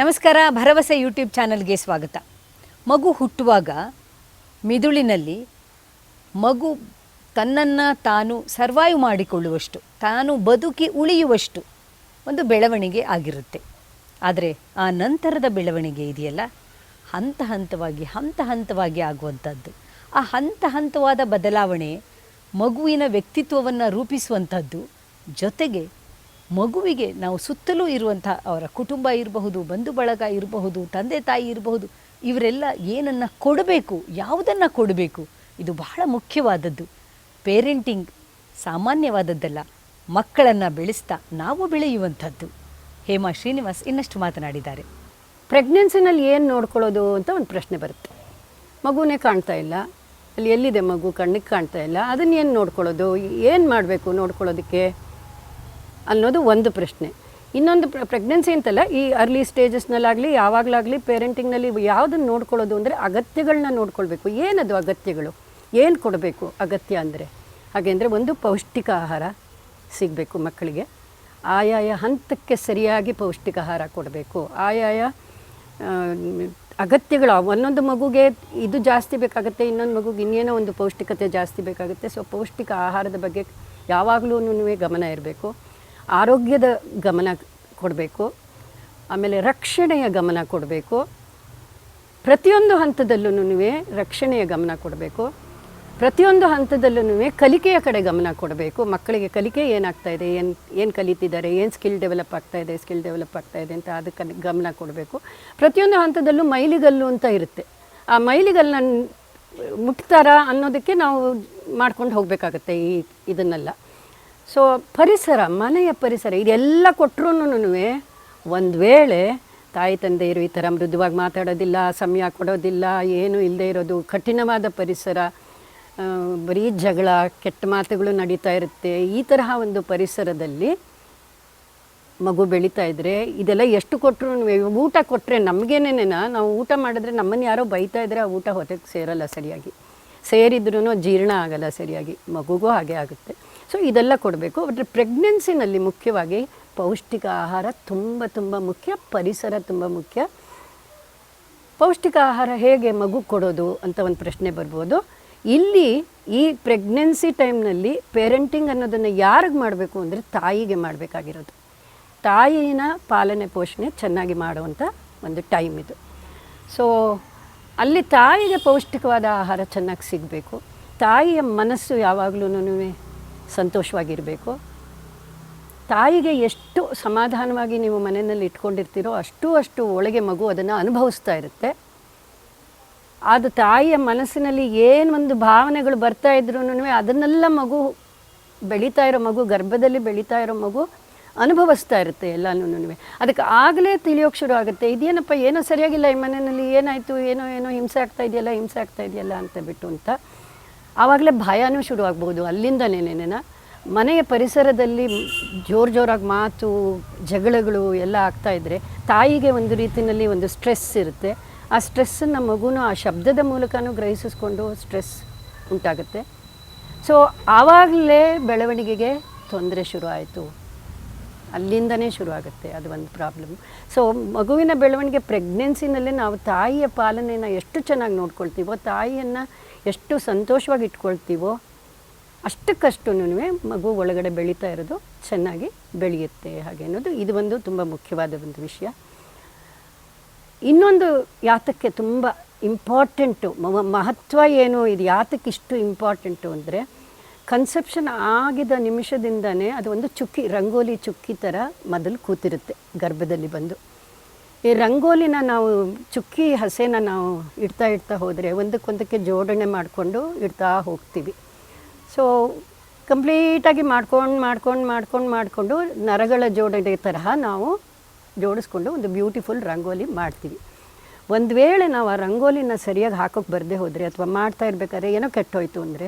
ನಮಸ್ಕಾರ, ಭರವಸೆ ಯೂಟ್ಯೂಬ್ ಚಾನಲ್ಗೆ ಸ್ವಾಗತ. ಮಗು ಹುಟ್ಟುವಾಗ ಮಿದುಳಿನಲ್ಲಿ ಮಗು ತನ್ನನ್ನು ತಾನು ಸರ್ವೈವ್ ಮಾಡಿಕೊಳ್ಳುವಷ್ಟು, ತಾನು ಬದುಕಿ ಉಳಿಯುವಷ್ಟು ಒಂದು ಬೆಳವಣಿಗೆ ಆಗಿರುತ್ತೆ. ಆದರೆ ಆ ನಂತರದ ಬೆಳವಣಿಗೆ ಇದೆಯಲ್ಲ? ಹಂತ ಹಂತವಾಗಿ ಹಂತ ಹಂತವಾಗಿ ಆಗುವಂಥದ್ದು. ಆ ಹಂತ ಹಂತವಾದ ಬದಲಾವಣೆ ಮಗುವಿನ ವ್ಯಕ್ತಿತ್ವವನ್ನು ರೂಪಿಸುವಂಥದ್ದು ಜೊತೆಗೆ ಮಗುವಿಗೆ ನಾವು ಸುತ್ತಲೂ ಇರುವಂಥ ಅವರ ಕುಟುಂಬ ಇರಬಹುದು, ಬಂಧು ಬಳಗ ಇರಬಹುದು, ತಂದೆ ತಾಯಿ ಇರಬಹುದು, ಇವರೆಲ್ಲ ಏನನ್ನು ಕೊಡಬೇಕು, ಯಾವುದನ್ನು ಕೊಡಬೇಕು, ಇದು ಬಹಳ ಮುಖ್ಯವಾದದ್ದು. ಪೇರೆಂಟಿಂಗ್ ಸಾಮಾನ್ಯವಾದದ್ದಲ್ಲ, ಮಕ್ಕಳನ್ನು ಬೆಳೆಸ್ತಾ ನಾವು ಬೆಳೆಯುವಂಥದ್ದು. ಹೇಮಾ ಶ್ರೀನಿವಾಸ್ ಇನ್ನಷ್ಟು ಮಾತನಾಡಿದ್ದಾರೆ. ಪ್ರೆಗ್ನೆನ್ಸಿನಲ್ಲಿ ಏನು ನೋಡ್ಕೊಳ್ಳೋದು ಅಂತ ಒಂದು ಪ್ರಶ್ನೆ ಬರುತ್ತೆ. ಮಗುನೇ ಕಾಣ್ತಾ ಇಲ್ಲ, ಅಲ್ಲಿ ಎಲ್ಲಿದೆ ಮಗು, ಕಣ್ಣಿಗೆ ಕಾಣ್ತಾ ಇಲ್ಲ, ಅದನ್ನ ಏನು ನೋಡ್ಕೊಳ್ಳೋದು, ಏನು ಮಾಡಬೇಕು ನೋಡ್ಕೊಳ್ಳೋದಕ್ಕೆ? ಅನ್ನೋದು ಒಂದು ಪ್ರಶ್ನೆ. ಇನ್ನೊಂದು ಪ್ರೆಗ್ನೆನ್ಸಿ ಅಂತಲ್ಲ, ಈ ಅರ್ಲಿ ಸ್ಟೇಜಸ್ನಲ್ಲಾಗಲಿ ಯಾವಾಗಲಾಗಲಿ ಪೇರೆಂಟಿಂಗ್ನಲ್ಲಿ ಯಾವುದನ್ನು ನೋಡ್ಕೊಳ್ಳೋದು ಅಂದರೆ ಅಗತ್ಯಗಳನ್ನ ನೋಡ್ಕೊಳ್ಬೇಕು. ಏನದು ಅಗತ್ಯಗಳು? ಏನು ಕೊಡಬೇಕು ಅಗತ್ಯ ಅಂದರೆ? ಹಾಗೆ ಅಂದರೆ ಒಂದು ಪೌಷ್ಟಿಕ ಆಹಾರ ಸಿಗಬೇಕು ಮಕ್ಕಳಿಗೆ. ಆಯಾಯ ಹಂತಕ್ಕೆ ಸರಿಯಾಗಿ ಪೌಷ್ಟಿಕ ಆಹಾರ ಕೊಡಬೇಕು. ಆಯಾಯ ಅಗತ್ಯಗಳು, ಒಂದೊಂದು ಮಗುಗೆ ಇದು ಜಾಸ್ತಿ ಬೇಕಾಗುತ್ತೆ, ಇನ್ನೊಂದು ಮಗುಗೆ ಇನ್ನೇನೋ ಒಂದು ಪೌಷ್ಟಿಕತೆ ಜಾಸ್ತಿ ಬೇಕಾಗುತ್ತೆ. ಸೊ ಪೌಷ್ಟಿಕ ಆಹಾರದ ಬಗ್ಗೆ ಯಾವಾಗಲೂ ಗಮನ ಇರಬೇಕು. ಆರೋಗ್ಯದ ಗಮನ ಕೊಡಬೇಕು, ಆಮೇಲೆ ರಕ್ಷಣೆಯ ಗಮನ ಕೊಡಬೇಕು. ಪ್ರತಿಯೊಂದು ಹಂತದಲ್ಲೂ ರಕ್ಷಣೆಯ ಗಮನ ಕೊಡಬೇಕು. ಪ್ರತಿಯೊಂದು ಹಂತದಲ್ಲೂ ಕಲಿಕೆಯ ಕಡೆ ಗಮನ ಕೊಡಬೇಕು. ಮಕ್ಕಳಿಗೆ ಕಲಿಕೆ ಏನಾಗ್ತಾ ಇದೆ, ಏನು ಏನು ಕಲಿತಿದ್ದಾರೆ, ಏನು ಸ್ಕಿಲ್ ಡೆವಲಪ್ ಆಗ್ತಾ ಇದೆ, ಸ್ಕಿಲ್ ಡೆವಲಪ್ ಆಗ್ತಾ ಇದೆ ಅಂತ ಅದಕ್ಕೆ ಗಮನ ಕೊಡಬೇಕು. ಪ್ರತಿಯೊಂದು ಹಂತದಲ್ಲೂ ಮೈಲಿಗಲ್ಲು ಅಂತ ಇರುತ್ತೆ. ಆ ಮೈಲಿಗಲ್ಲನ್ನು ಮುಟ್ತಾರ ಅನ್ನೋದಕ್ಕೆ ನಾವು ಮಾಡ್ಕೊಂಡು ಹೋಗಬೇಕಾಗತ್ತೆ ಈ ಇದನ್ನೆಲ್ಲ. ಸೊ ಪರಿಸರ, ಮನೆಯ ಪರಿಸರ, ಇದೆಲ್ಲ ಕೊಟ್ಟರು ಒಂದು ವೇಳೆ ತಾಯಿ ತಂದೆಯರು ಈ ಥರ ಮೃದುವಾಗಿ ಮಾತಾಡೋದಿಲ್ಲ, ಸಮಯ ಕೊಡೋದಿಲ್ಲ, ಏನು ಇಲ್ಲದೆ ಇರೋದು, ಕಠಿಣವಾದ ಪರಿಸರ ಬರೀ ಜಗಳ, ಕೆಟ್ಟ ಮಾತುಗಳು ನಡೀತಾ ಇರುತ್ತೆ. ಈ ತರಹ ಒಂದು ಪರಿಸರದಲ್ಲಿ ಮಗು ಬೆಳೀತಾ ಇದ್ದರೆ ಇದೆಲ್ಲ ಎಷ್ಟು ಕೊಟ್ಟರು ಊಟ ಕೊಟ್ಟರೆ ನಮಗೇನೇನೇನ? ನಾವು ಊಟ ಮಾಡಿದ್ರೆ ನಮ್ಮನ್ನು ಯಾರೋ ಬೈತಾ ಇದ್ರೆ ಆ ಊಟ ಹೊಟ್ಟೆಗೆ ಸೇರಲ್ಲ ಸರಿಯಾಗಿ. ಸೇರಿದ್ರೂ ಜೀರ್ಣ ಆಗಲ್ಲ ಸರಿಯಾಗಿ. ಮಗುಗೂ ಹಾಗೆ ಆಗುತ್ತೆ. ಸೊ ಇದೆಲ್ಲ ಕೊಡಬೇಕು. ಬಟ್ ಪ್ರೆಗ್ನೆನ್ಸಿನಲ್ಲಿ ಮುಖ್ಯವಾಗಿ ಪೌಷ್ಟಿಕ ಆಹಾರ ತುಂಬ ತುಂಬ ಮುಖ್ಯ. ಪರಿಸರ ತುಂಬ ಮುಖ್ಯ. ಪೌಷ್ಟಿಕ ಆಹಾರ ಹೇಗೆ ಮಗು ಕೊಡೋದು ಅಂತ ಒಂದು ಪ್ರಶ್ನೆ ಬರ್ಬೋದು. ಇಲ್ಲಿ ಈ ಪ್ರೆಗ್ನೆನ್ಸಿ ಟೈಮ್ನಲ್ಲಿ ಪೇರೆಂಟಿಂಗ್ ಅನ್ನೋದನ್ನು ಯಾರಿಗೆ ಮಾಡಬೇಕು ಅಂದರೆ ತಾಯಿಗೆ ಮಾಡಬೇಕಾಗಿರೋದು. ತಾಯಿನ ಪಾಲನೆ, ಪೋಷಣೆ ಚೆನ್ನಾಗಿ ಮಾಡುವಂಥ ಒಂದು ಟೈಮ್ ಇದು. ಸೊ ಅಲ್ಲಿ ತಾಯಿಗೆ ಪೌಷ್ಟಿಕವಾದ ಆಹಾರ ಚೆನ್ನಾಗಿ ಸಿಗಬೇಕು. ತಾಯಿಯ ಮನಸ್ಸು ಯಾವಾಗಲೂ ಸಂತೋಷವಾಗಿರಬೇಕು. ತಾಯಿಗೆ ಎಷ್ಟು ಸಮಾಧಾನವಾಗಿ ನೀವು ಮನೆಯಲ್ಲಿ ಇಟ್ಕೊಂಡಿರ್ತೀರೋ ಅಷ್ಟು ಅಷ್ಟು ಒಳಗೆ ಮಗು ಅದನ್ನು ಅನುಭವಿಸ್ತಾ ಇರುತ್ತೆ. ಅದು ತಾಯಿಯ ಮನಸ್ಸಿನಲ್ಲಿ ಏನು ಒಂದು ಭಾವನೆಗಳು ಬರ್ತಾ ಇದ್ರೂ ಅದನ್ನೆಲ್ಲ ಮಗು ಬೆಳೀತಾ ಇರೋ ಮಗು, ಗರ್ಭದಲ್ಲಿ ಬೆಳೀತಾ ಇರೋ ಮಗು ಅನುಭವಿಸ್ತಾ ಇರುತ್ತೆ ಎಲ್ಲನೂ ಅದಕ್ಕೆ ಆಗಲೇ ತಿಳಿಯೋಕೆ ಶುರು ಆಗುತ್ತೆ. ಇದೇನಪ್ಪ, ಏನೋ ಸರಿಯಾಗಿಲ್ಲ ಈ ಮನೆಯಲ್ಲಿ, ಏನಾಯಿತು, ಏನೋ ಏನೋ ಹಿಂಸೆ ಆಗ್ತಾ ಇದೆಯಲ್ಲ, ಹಿಂಸೆ ಆಗ್ತಾ ಇದೆಯಲ್ಲ ಅಂತ ಬಿಟ್ಟು ಅಂತ. ಆವಾಗಲೇ ಭಯನೂ ಶುರು ಆಗ್ಬೋದು ಅಲ್ಲಿಂದನೇನೇನ ಮನೆಯ ಪರಿಸರದಲ್ಲಿ ಜೋರು ಜೋರಾಗಿ ಮಾತು, ಜಗಳಗಳು ಎಲ್ಲ ಆಗ್ತಾ ಇದ್ದರೆ ತಾಯಿಗೆ ಒಂದು ರೀತಿಯಲ್ಲಿ ಒಂದು ಸ್ಟ್ರೆಸ್ ಇರುತ್ತೆ. ಆ ಸ್ಟ್ರೆಸ್ಸನ್ನು ಮಗುನೂ ಆ ಶಬ್ದದ ಮೂಲಕನೂ ಗ್ರಹಿಸಿಸ್ಕೊಂಡು ಸ್ಟ್ರೆಸ್ ಉಂಟಾಗುತ್ತೆ. ಸೊ, ಆವಾಗಲೇ ಬೆಳವಣಿಗೆಗೆ ತೊಂದರೆ ಶುರು ಆಯಿತು ಅಲ್ಲಿಂದನೇ ಶುರು ಆಗುತ್ತೆ ಅದು ಒಂದು ಪ್ರಾಬ್ಲಮ್. ಸೊ, ಮಗುವಿನ ಬೆಳವಣಿಗೆ ಪ್ರೆಗ್ನೆನ್ಸಿನಲ್ಲೇ ನಾವು ತಾಯಿಯ ಪಾಲನೆಯನ್ನು ಎಷ್ಟು ಚೆನ್ನಾಗಿ ನೋಡ್ಕೊಳ್ತೀವೋ, ತಾಯಿಯನ್ನು ಎಷ್ಟು ಸಂತೋಷವಾಗಿ ಇಟ್ಕೊಳ್ತೀವೋ ಅಷ್ಟಕ್ಕಷ್ಟು ಮಗು ಒಳಗಡೆ ಬೆಳೀತಾ ಇರೋದು ಚೆನ್ನಾಗಿ ಬೆಳೆಯುತ್ತೆ ಹಾಗೆ ಅನ್ನೋದು ಇದು ಒಂದು ತುಂಬ ಮುಖ್ಯವಾದ ಒಂದು ವಿಷಯ. ಇನ್ನೊಂದು ಯಾತಕ್ಕೆ ತುಂಬ ಇಂಪಾರ್ಟೆಂಟು ಮಹತ್ವ ಏನು, ಇದು ಯಾತಕ್ಕೆ ಇಷ್ಟು ಇಂಪಾರ್ಟೆಂಟು ಅಂದರೆ ಕನ್ಸೆಪ್ಷನ್ ಆಗಿದ ನಿಮಿಷದಿಂದನೇ ಅದು ಒಂದು ಚುಕ್ಕಿ, ರಂಗೋಲಿ ಚುಕ್ಕಿ ಥರ ಮೊದಲು ಕೂತಿರುತ್ತೆ, ಗರ್ಭದಲ್ಲಿ ಬಂದು. ಈ ರಂಗೋಲಿನ ನಾವು ಚುಕ್ಕಿ ಹಸೆನ ನಾವು ಇಡ್ತಾ ಇಡ್ತಾ ಹೋದರೆ ಒಂದಕ್ಕೊಂದಕ್ಕೆ ಜೋಡಣೆ ಮಾಡಿಕೊಂಡು ಇಡ್ತಾ ಹೋಗ್ತೀವಿ. ಸೊ ಕಂಪ್ಲೀಟಾಗಿ ಮಾಡ್ಕೊಂಡು ಮಾಡ್ಕೊಂಡು ಮಾಡ್ಕೊಂಡು ಮಾಡಿಕೊಂಡು ನರಗಳ ಜೋಡಣೆ ತರಹ ನಾವು ಜೋಡಿಸ್ಕೊಂಡು ಒಂದು ಬ್ಯೂಟಿಫುಲ್ ರಂಗೋಲಿ ಮಾಡ್ತೀವಿ. ಒಂದು ವೇಳೆ ನಾವು ಆ ರಂಗೋಲಿನ ಸರಿಯಾಗಿ ಹಾಕೋಕ್ಕೆ ಬರದೇ ಹೋದರೆ ಅಥವಾ ಮಾಡ್ತಾ ಇರ್ಬೇಕಾದ್ರೆ ಏನೋ ಕೆಟ್ಟೋಯ್ತು ಅಂದರೆ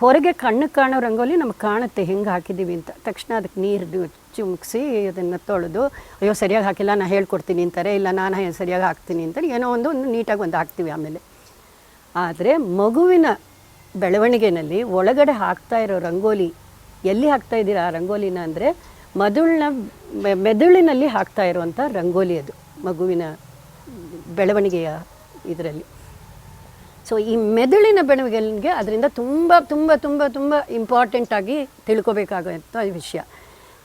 ಹೊರಗೆ ಕಣ್ಣು ಕಾಣೋ ರಂಗೋಲಿ ನಮ್ಗೆ ಕಾಣುತ್ತೆ, ಹೆಂಗೆ ಹಾಕಿದ್ದೀವಿ ಅಂತ. ತಕ್ಷಣ ಅದಕ್ಕೆ ನೀರು ಚುಮ್ಕಿಸಿ ಅದನ್ನು ತೊಳೆದು, ಅಯ್ಯೋ, ಸರಿಯಾಗಿ ಹಾಕಿಲ್ಲ ನಾನು ಹೇಳ್ಕೊಡ್ತೀನಿ ಅಂತಾರೆ. ಇಲ್ಲ, ನಾನು ಸರಿಯಾಗಿ ಹಾಕ್ತೀನಿ ಅಂತಾರೆ. ಏನೋ ಒಂದು ಒಂದು ನೀಟಾಗಿ ಒಂದು ಹಾಕ್ತೀವಿ ಆಮೇಲೆ. ಆದರೆ ಮಗುವಿನ ಬೆಳವಣಿಗೆನಲ್ಲಿ ಒಳಗಡೆ ಹಾಕ್ತಾ ಇರೋ ರಂಗೋಲಿ, ಎಲ್ಲಿ ಹಾಕ್ತಾ ಇದ್ದೀರಾ ಆ ರಂಗೋಲಿನ ಅಂದರೆ, ಮದುಳಿನ, ಮೆದುಳಿನಲ್ಲಿ ಹಾಕ್ತಾ ಇರುವಂಥ ರಂಗೋಲಿ ಅದು, ಮಗುವಿನ ಬೆಳವಣಿಗೆಯ ಇದರಲ್ಲಿ. ಸೊ ಈ ಮೆದುಳಿನ ಬೆಳವಣಿಗೆ ಅದರಿಂದ ತುಂಬ ತುಂಬ ತುಂಬ ತುಂಬ ಇಂಪಾರ್ಟೆಂಟ್ ಆಗಿ ತಿಳ್ಕೊಬೇಕಾಗುವಂಥ ವಿಷಯ.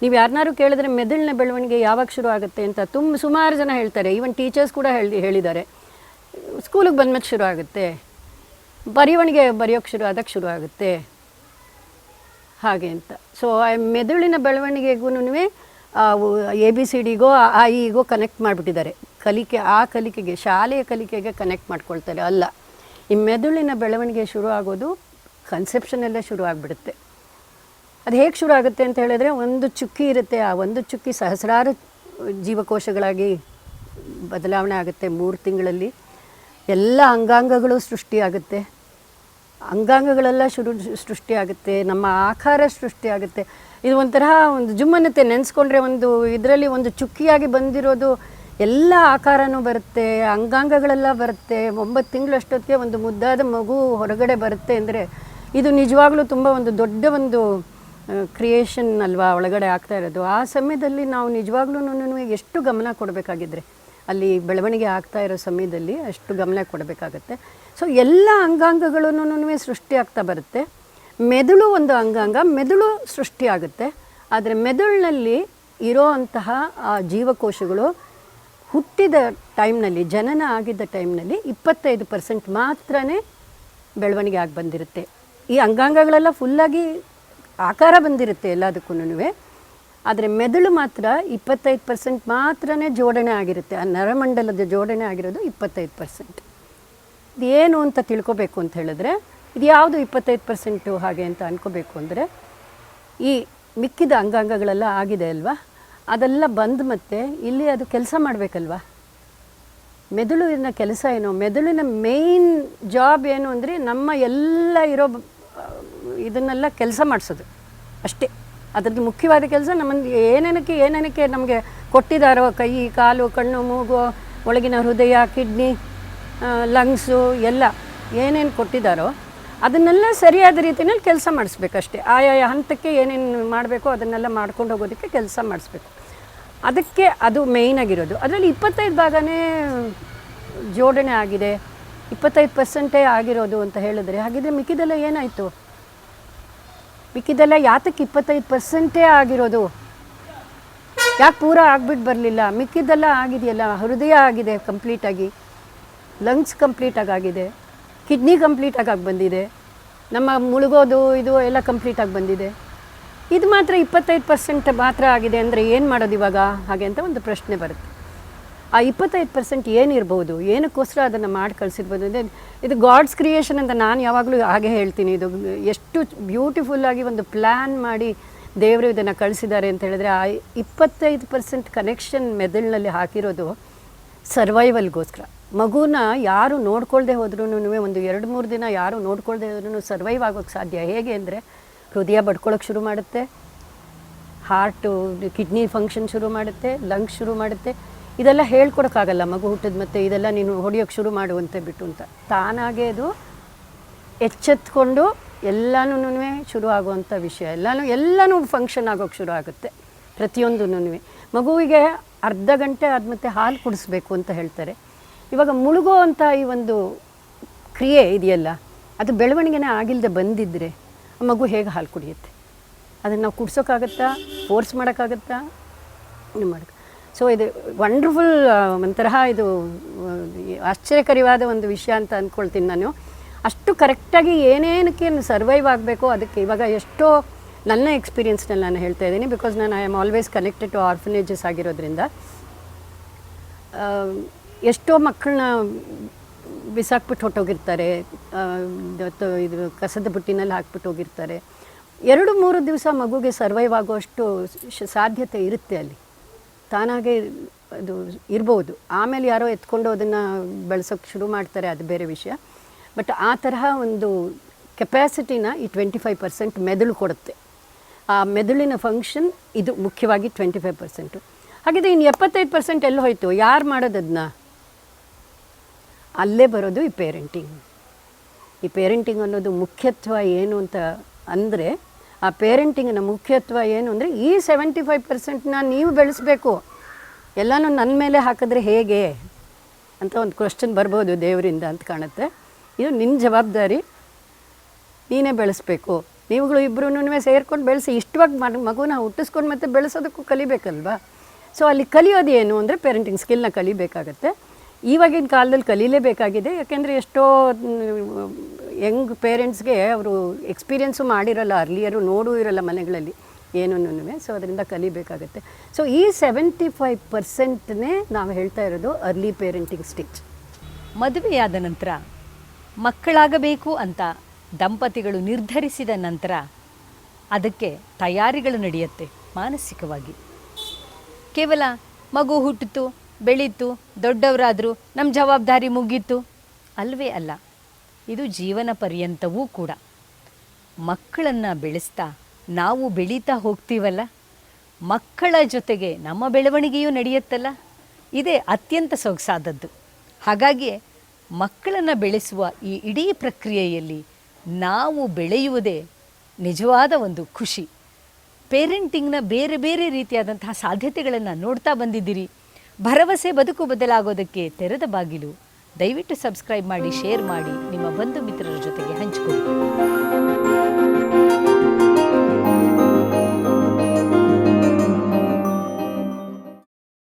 ನೀವು ಯಾರನ್ನಾರು ಕೇಳಿದ್ರೆ ಮೆದುಳಿನ ಬೆಳವಣಿಗೆ ಯಾವಾಗ ಶುರು ಆಗುತ್ತೆ ಅಂತ ತುಂಬ ಸುಮಾರು ಜನ ಹೇಳ್ತಾರೆ. ಈವನ್ ಟೀಚರ್ಸ್ ಕೂಡ ಹೇಳಿ, ಹೇಳಿದ್ದಾರೆ. ಸ್ಕೂಲಿಗೆ ಬಂದ್ಮೇಲೆ ಶುರು ಆಗುತ್ತೆ. ಬರೆಯವಣಿಗೆ ಬರೆಯೋಕ್ಕೆ ಶುರು ಆದಕ್ಕೆ ಶುರು ಆಗುತ್ತೆ. ಹಾಗೆ ಅಂತ. ಸೊ ಮೆದುಳಿನ ಬೆಳವಣಿಗೆಗೂ ಎ ಬಿ ಸಿ ಡಿಗೋ ಆ ಇಗೋ ಕನೆಕ್ಟ್ ಮಾಡಿಬಿಟ್ಟಿದ್ದಾರೆ. ಕಲಿಕೆ, ಆ ಕಲಿಕೆಗೆ, ಶಾಲೆಯ ಕಲಿಕೆಗೆ ಕನೆಕ್ಟ್ ಮಾಡ್ಕೊಳ್ತಾರೆ. ಅಲ್ಲ. ಈ ಮೆದುಳಿನ ಬೆಳವಣಿಗೆ ಶುರು ಆಗೋದು ಕನ್ಸೆಪ್ಷನಲ್ಲೇ ಶುರು ಆಗಿಬಿಡುತ್ತೆ. ಅದು ಹೇಗೆ ಶುರು ಆಗುತ್ತೆ ಅಂತ ಹೇಳಿದ್ರೆ ಒಂದು ಚುಕ್ಕಿ ಇರುತ್ತೆ, ಆ ಒಂದು ಚುಕ್ಕಿ ಸಹಸ್ರಾರು ಜೀವಕೋಶಗಳಾಗಿ ಬದಲಾವಣೆ ಆಗುತ್ತೆ ಮೂರು ತಿಂಗಳಲ್ಲಿ. ಎಲ್ಲ ಅಂಗಾಂಗಗಳು ಸೃಷ್ಟಿಯಾಗುತ್ತೆ ಅಂಗಾಂಗಗಳೆಲ್ಲ ಶುರು ಸೃಷ್ಟಿಯಾಗುತ್ತೆ ನಮ್ಮ ಆಕಾರ ಸೃಷ್ಟಿಯಾಗುತ್ತೆ ಇದು ಒಂಥರ ಒಂದು ಜುಮ್ಮನತೆ ನೆನೆಸ್ಕೊಂಡ್ರೆ ಒಂದು ಇದರಲ್ಲಿ ಒಂದು ಚುಕ್ಕಿಯಾಗಿ ಬಂದಿರೋದು ಎಲ್ಲ ಆಕಾರನೂ ಬರುತ್ತೆ, ಅಂಗಾಂಗಗಳೆಲ್ಲ ಬರುತ್ತೆ. ಒಂಬತ್ತು ತಿಂಗಳಷ್ಟೊತ್ತಿಗೆ ಒಂದು ಮುದ್ದಾದ ಮಗು ಹೊರಗಡೆ ಬರುತ್ತೆ ಅಂದರೆ ಇದು ನಿಜವಾಗ್ಲೂ ತುಂಬ ಒಂದು ದೊಡ್ಡ ಒಂದು ಕ್ರಿಯೇಷನ್ ಅಲ್ವಾ ಒಳಗಡೆ ಆಗ್ತಾ ಇರೋದು. ಆ ಸಮಯದಲ್ಲಿ ನಾವು ನಿಜವಾಗ್ಲೂ ಎಷ್ಟು ಗಮನ ಕೊಡಬೇಕಾಗಿದ್ರೆ, ಅಲ್ಲಿ ಬೆಳವಣಿಗೆ ಆಗ್ತಾ ಇರೋ ಸಮಯದಲ್ಲಿ ಅಷ್ಟು ಗಮನ ಕೊಡಬೇಕಾಗತ್ತೆ. ಸೊ ಎಲ್ಲ ಅಂಗಾಂಗಗಳೂ ಸೃಷ್ಟಿ ಆಗ್ತಾ ಬರುತ್ತೆ. ಮೆದುಳು ಒಂದು ಅಂಗಾಂಗ, ಮೆದುಳು ಸೃಷ್ಟಿಯಾಗುತ್ತೆ ಆದರೆ ಮೆದುಳಿನಲ್ಲಿ ಇರೋ ಅಂತಹ, ಆ, ಜೀವಕೋಶಗಳು ಹುಟ್ಟಿದ ಟೈಮ್ನಲ್ಲಿ, ಜನನ ಆಗಿದ್ದ ಟೈಮ್ನಲ್ಲಿ ಇಪ್ಪತ್ತೈದು ಪರ್ಸೆಂಟ್ ಮಾತ್ರನೇ ಬೆಳವಣಿಗೆ ಆಗಿ ಬಂದಿರುತ್ತೆ. ಈ ಅಂಗಾಂಗಗಳೆಲ್ಲ ಫುಲ್ಲಾಗಿ ಆಕಾರ ಬಂದಿರುತ್ತೆ ಎಲ್ಲದಕ್ಕೂ ಆದರೆ ಮೆದುಳು ಮಾತ್ರ ಇಪ್ಪತ್ತೈದು ಪರ್ಸೆಂಟ್ ಮಾತ್ರನೇ ಜೋಡಣೆ ಆಗಿರುತ್ತೆ. ಆ ನರಮಂಡಲದ ಜೋಡಣೆ ಆಗಿರೋದು ಇಪ್ಪತ್ತೈದು ಪರ್ಸೆಂಟ್ ಇದೇನು ಅಂತ ತಿಳ್ಕೊಬೇಕು ಅಂತ ಹೇಳಿದ್ರೆ, ಇದು ಯಾವುದು ಇಪ್ಪತ್ತೈದು ಪರ್ಸೆಂಟು ಹಾಗೆ ಅಂತ ಅನ್ಕೋಬೇಕು ಅಂದರೆ, ಈ ಮಿಕ್ಕಿದ ಅಂಗಾಂಗಗಳೆಲ್ಲ ಆಗಿದೆ ಅಲ್ವಾ? ಅದೆಲ್ಲ ಬಂದು ಮತ್ತೆ ಇಲ್ಲಿ ಅದು ಕೆಲಸ ಮಾಡಬೇಕಲ್ವಾ? ಮೆದುಳಿನ ಕೆಲಸ ಏನು? ಮೆದುಳಿನ ಮೇಯ್ನ್ ಜಾಬ್ ಏನು ಅಂದರೆ ನಮ್ಮ ಎಲ್ಲ ಇರೋ, ಇದನ್ನೆಲ್ಲ ಕೆಲಸ ಮಾಡಿಸೋದು. ಅಷ್ಟೇ. ಅದರದ್ದು ಮುಖ್ಯವಾದ ಕೆಲಸ ನಮ್ಮ ಏನೇನಕ್ಕೆ ಏನೇನಕ್ಕೆ ನಮಗೆ ಕೊಟ್ಟಿದ್ದಾರೋ ಕೈ, ಕಾಲು, ಕಣ್ಣು, ಮೂಗು, ಒಳಗಿನ ಹೃದಯ, ಕಿಡ್ನಿ ಲಂಗ್ಸು ಎಲ್ಲ ಏನೇನು ಕೊಟ್ಟಿದ್ದಾರೋ ಅದನ್ನೆಲ್ಲ ಸರಿಯಾದ ರೀತಿಯಲ್ಲಿ ಕೆಲಸ ಮಾಡಿಸ್ಬೇಕಷ್ಟೇ. ಆಯಾ ಹಂತಕ್ಕೆ ಏನೇನು ಮಾಡಬೇಕೋ ಅದನ್ನೆಲ್ಲ ಮಾಡ್ಕೊಂಡು ಹೋಗೋದಕ್ಕೆ ಕೆಲಸ ಮಾಡಿಸ್ಬೇಕು. ಅದಕ್ಕೆ ಅದು ಮೇಯ್ನ್ ಆಗಿರೋದು. ಅದರಲ್ಲಿ ಇಪ್ಪತ್ತೈದು ಭಾಗನೇ ಜೋಡಣೆ ಆಗಿದೆ. ಇಪ್ಪತ್ತೈದು ಪರ್ಸೆಂಟೇ ಆಗಿರೋದು ಅಂತ ಹೇಳಿದ್ರೆ, ಹಾಗಿದ್ರೆ ಮಿಕ್ಕಿದೆಲ್ಲ ಏನಾಯಿತು? ಮಿಕ್ಕಿದೆಲ್ಲ ಯಾತಕ್ಕೆ ಇಪ್ಪತ್ತೈದು ಪರ್ಸೆಂಟೇ ಆಗಿರೋದು? ಯಾಕೆ ಪೂರ ಆಗ್ಬಿಟ್ಟು ಬರಲಿಲ್ಲ? ಮಿಕ್ಕಿದ್ದೆಲ್ಲ ಆಗಿದೆಯಲ್ಲ, ಹೃದಯ ಆಗಿದೆ ಕಂಪ್ಲೀಟಾಗಿ ಲಂಗ್ಸ್ ಕಂಪ್ಲೀಟಾಗಿ ಆಗಿದೆ ಕಿಡ್ನಿ ಕಂಪ್ಲೀಟಾಗಿ ಆಗಿ ಬಂದಿದೆ. ನಮ್ಮ ಮುಳುಗೋದು, ಇದು ಎಲ್ಲ ಕಂಪ್ಲೀಟಾಗಿ ಬಂದಿದೆ. ಇದು ಮಾತ್ರ ಇಪ್ಪತ್ತೈದು ಪರ್ಸೆಂಟ್ ಮಾತ್ರ ಆಗಿದೆ ಅಂದರೆ ಏನು ಮಾಡೋದು ಇವಾಗ? ಹಾಗೆ ಅಂತ ಒಂದು ಪ್ರಶ್ನೆ ಬರುತ್ತೆ. ಆ ಇಪ್ಪತ್ತೈದು ಪರ್ಸೆಂಟ್ ಏನಿರ್ಬೋದು ಏನಕ್ಕೋಸ್ಕರ ಅದನ್ನು ಮಾಡಿ ಕಳಿಸಿರ್ಬೋದು? ಅಂದರೆ ಇದು ಗಾಡ್ಸ್ ಕ್ರಿಯೇಷನ್ ಅಂತ ನಾನು ಯಾವಾಗಲೂ ಹಾಗೆ ಹೇಳ್ತೀನಿ. ಇದು ಎಷ್ಟು ಬ್ಯೂಟಿಫುಲ್ಲಾಗಿ ಒಂದು ಪ್ಲ್ಯಾನ್ ಮಾಡಿ ದೇವರು ಇದನ್ನು ಕಳಿಸಿದ್ದಾರೆ ಅಂತ ಹೇಳಿದ್ರೆ ಆ ಇಪ್ಪತ್ತೈದು ಪರ್ಸೆಂಟ್ ಕನೆಕ್ಷನ್ ಮೆದುಳಿನಲ್ಲಿ ಹಾಕಿರೋದು ಸರ್ವೈವಲ್ಗೋಸ್ಕರ ಮಗುನ ಯಾರು ನೋಡ್ಕೊಳ್ದೆ ಹೋದ್ರೂ ಒಂದು ಎರಡು ಮೂರು ದಿನ ಯಾರು ನೋಡ್ಕೊಳ್ದೆ ಹೋದ್ರೂ ಸರ್ವೈವ್ ಆಗೋಕ್ಕೆ ಸಾಧ್ಯ. ಹೇಗೆ ಅಂದರೆ ಹೃದಯ ಬಡ್ಕೊಳ್ಳೋಕೆ ಶುರು ಮಾಡುತ್ತೆ. ಹಾರ್ಟು ಕಿಡ್ನಿ ಫಂಕ್ಷನ್ ಶುರು ಮಾಡುತ್ತೆ. ಲಂಗ್ಸ್ ಶುರು ಮಾಡುತ್ತೆ. ಇದೆಲ್ಲ ಹೇಳ್ಕೊಡೋಕ್ಕಾಗಲ್ಲ ಮಗು ಹುಟ್ಟಿದ ಮತ್ತೆ ಇದೆಲ್ಲ ನೀನು ಹೊಡಿಯೋಕ್ಕೆ ಶುರು ಮಾಡುವಂತೆ ಬಿಟ್ಟು ಅಂತ. ತಾನಾಗೇ ಅದು ಎಚ್ಚೆತ್ಕೊಂಡು ಎಲ್ಲನೂ ಶುರು ಆಗುವಂಥ ವಿಷಯ. ಎಲ್ಲನೂ ಎಲ್ಲನೂ ಫಂಕ್ಷನ್ ಆಗೋಕ್ಕೆ ಶುರು ಆಗುತ್ತೆ. ಪ್ರತಿಯೊಂದೂ ಮಗುವಿಗೆ ಅರ್ಧ ಗಂಟೆ ಆದಮೇಲೆ ಹಾಲು ಕುಡಿಸ್ಬೇಕು ಅಂತ ಹೇಳ್ತಾರೆ. ಇವಾಗ ಮುಳುಗೋ ಅಂತ ಈ ಒಂದು ಕ್ರಿಯೆ ಇದೆಯಲ್ಲ, ಅದು ಬೆಳವಣಿಗೆನೇ ಆಗಿಲ್ಲದೆ ಬಂದಿದ್ದರೆ ಮಗು ಹೇಗೆ ಹಾಲು ಕುಡಿಯುತ್ತೆ? ಅದನ್ನು ನಾವು ಕುಡ್ಸೋಕ್ಕಾಗತ್ತಾ? ಫೋರ್ಸ್ ಮಾಡೋಕ್ಕಾಗತ್ತಾ? ಇದು ಮಾಡಕ್ಕೆ ಸೊ ಇದು ವಂಡರ್ಫುಲ್ ಒಂಥರಹ ಇದು ಆಶ್ಚರ್ಯಕರವಾದ ಒಂದು ವಿಷಯ ಅಂತ ಅಂದ್ಕೊಳ್ತೀನಿ ನಾನು. ಅಷ್ಟು ಕರೆಕ್ಟಾಗಿ ಏನೇನಕ್ಕೆ ಸರ್ವೈವ್ ಆಗಬೇಕು ಅದಕ್ಕೆ ಇವಾಗ ಎಷ್ಟೋ ನನ್ನ ಎಕ್ಸ್ಪೀರಿಯನ್ಸ್ನಲ್ಲಿ ನಾನು ಹೇಳ್ತಾ ಇದ್ದೀನಿ. ಬಿಕಾಸ್ ನಾನು I am always connected to orphanages ಆಗಿರೋದ್ರಿಂದ ಎಷ್ಟೋ ಮಕ್ಕಳನ್ನ ಬಿಸಾಕ್ಬಿಟ್ಟು ಹೊಟ್ಟೋಗಿರ್ತಾರೆ ಇದು ಕಸದ ಬುಟ್ಟಿನಲ್ಲಿ ಹಾಕ್ಬಿಟ್ಟು ಹೋಗಿರ್ತಾರೆ. ಎರಡು ಮೂರು ದಿವಸ ಮಗುಗೆ ಸರ್ವೈವ್ ಆಗುವಷ್ಟು ಸಾಧ್ಯತೆ ಇರುತ್ತೆ ಅಲ್ಲಿ. ತಾನಾಗೆ ಅದು ಇರ್ಬೋದು. ಆಮೇಲೆ ಯಾರೋ ಎತ್ಕೊಂಡು ಅದನ್ನು ಬೆಳೆಸೋಕ್ಕೆ ಶುರು ಮಾಡ್ತಾರೆ ಅದು ಬೇರೆ ವಿಷಯ. ಬಟ್ ಆ ತರಹ ಒಂದು ಕೆಪ್ಯಾಸಿಟಿನ ಈ ಟ್ವೆಂಟಿ ಫೈವ್ ಪರ್ಸೆಂಟ್ ಮೆದುಳು ಕೊಡುತ್ತೆ. ಆ ಮೆದುಳಿನ ಫಂಕ್ಷನ್ ಇದು ಮುಖ್ಯವಾಗಿ ಟ್ವೆಂಟಿ ಫೈವ್ ಪರ್ಸೆಂಟು. ಹಾಗಿದ್ರೆ ಇನ್ನು ಎಪ್ಪತ್ತೈದು ಪರ್ಸೆಂಟ್ ಎಲ್ಲಿ ಹೋಯಿತು? ಯಾರು ಮಾಡೋದದನ್ನ ಅಲ್ಲೇ ಬರೋದು ಈ ಪೇರೆಂಟಿಂಗ್ ಈ ಪೇರೆಂಟಿಂಗ್ ಅನ್ನೋದು ಮುಖ್ಯತ್ವ ಏನು ಅಂತ ಅಂದರೆ, ಆ ಪೇರೆಂಟಿಂಗಿನ ಮುಖ್ಯತ್ವ ಏನು ಅಂದರೆ, ಈ ಸೆವೆಂಟಿ ಫೈವ್ ಪರ್ಸೆಂಟ್ನ ನೀವು ಬೆಳೆಸಬೇಕು. ಎಲ್ಲನೂ ನನ್ನ ಮೇಲೆ ಹಾಕಿದ್ರೆ ಹೇಗೆ? ಅಂತ ಒಂದು ಕ್ವಶನ್ ಬರ್ಬೋದು ದೇವರಿಂದ ಅಂತ ಕಾಣುತ್ತೆ. ಇದು ನಿನ್ನ ಜವಾಬ್ದಾರಿ. ನೀನೇ ಬೆಳೆಸಬೇಕು. ನೀವುಗಳು ಇಬ್ಬರೂ ಸೇರ್ಕೊಂಡು ಬೆಳೆಸಿ, ಇಷ್ಟವಾಗಿ ಮಗುನ ಹುಟ್ಟಿಸ್ಕೊಂಡು ಮತ್ತೆ ಬೆಳೆಸೋದಕ್ಕೂ ಕಲಿಬೇಕಲ್ವಾ? ಸೊ ಅಲ್ಲಿ ಕಲಿಯೋದು ಏನು ಅಂದರೆ ಪೇರೆಂಟಿಂಗ್ ಸ್ಕಿಲ್ನ ಕಲಿಬೇಕಾಗತ್ತೆ. ಇವಾಗಿನ ಕಾಲದಲ್ಲಿ ಕಲೀಲೇಬೇಕಾಗಿದೆ. ಯಾಕೆಂದರೆ ಎಷ್ಟೋ, ಯಂಗ್ ಪೇರೆಂಟ್ಸ್ಗೆ ಅವರು ಎಕ್ಸ್ಪೀರಿಯೆನ್ಸು ಮಾಡಿರಲ್ಲ, ಅರ್ಲಿಯರು ನೋಡೂ ಇರಲ್ಲ ಮನೆಗಳಲ್ಲಿ ಏನೂ ಸೊ, ಅದರಿಂದ ಕಲಿಬೇಕಾಗತ್ತೆ. ಸೊ, ಈ ಸೆವೆಂಟಿ ಫೈವ್ ಪರ್ಸೆಂಟ್ನೇ ನಾವು ಹೇಳ್ತಾ ಇರೋದು ಅರ್ಲಿ ಪೇರೆಂಟಿಂಗ್ ಸ್ಟೇಜ್ ಮದುವೆಯಾದ ನಂತರ ಮಕ್ಕಳಾಗಬೇಕು ಅಂತ ದಂಪತಿಗಳು ನಿರ್ಧರಿಸಿದ ನಂತರ ಅದಕ್ಕೆ ತಯಾರಿಗಳು ನಡೆಯುತ್ತೆ ಮಾನಸಿಕವಾಗಿ. ಕೇವಲ ಮಗು ಹುಟ್ಟಿತು ಬೆಳೀತು, ದೊಡ್ಡವರಾದರೂ ನಮ್ಮ ಜವಾಬ್ದಾರಿ ಮುಗೀತು. ಅಲ್ವೇ ಅಲ್ಲ, ಇದು ಜೀವನ ಪರ್ಯಂತವೂ ಕೂಡ. ಮಕ್ಕಳನ್ನು ಬೆಳೆಸ್ತಾ ನಾವು ಬೆಳೀತಾ ಹೋಗ್ತೀವಲ್ಲ? ಮಕ್ಕಳ ಜೊತೆಗೆ ನಮ್ಮ ಬೆಳವಣಿಗೆಯೂ ನಡೆಯುತ್ತಲ್ಲ? ಇದೇ ಅತ್ಯಂತ ಸೊಗಸಾದದ್ದು. ಹಾಗಾಗಿ ಮಕ್ಕಳನ್ನು ಬೆಳೆಸುವ ಈ ಇಡೀ ಪ್ರಕ್ರಿಯೆಯಲ್ಲಿ ನಾವು ಬೆಳೆಯುವುದೇ ನಿಜವಾದ ಒಂದು ಖುಷಿ. ಪೇರೆಂಟಿಂಗ್ನ ಬೇರೆ ಬೇರೆ ರೀತಿಯಾದಂತಹ ಸಾಧ್ಯತೆಗಳನ್ನು ನೋಡ್ತಾ ಬಂದಿದ್ದೀರಿ. ಭರವಸೆ ಬದುಕು ಬದಲಾಗೋದಕ್ಕೆ ತೆರೆದ ಬಾಗಿಲು. ದಯವಿಟ್ಟು ಸಬ್ಸ್ಕ್ರೈಬ್ ಮಾಡಿ, ಶೇರ್ ಮಾಡಿ, ನಿಮ್ಮ ಬಂಧು ಮಿತ್ರರ ಜೊತೆಗೆ ಹಂಚಿಕೊಳ್ಳಿ.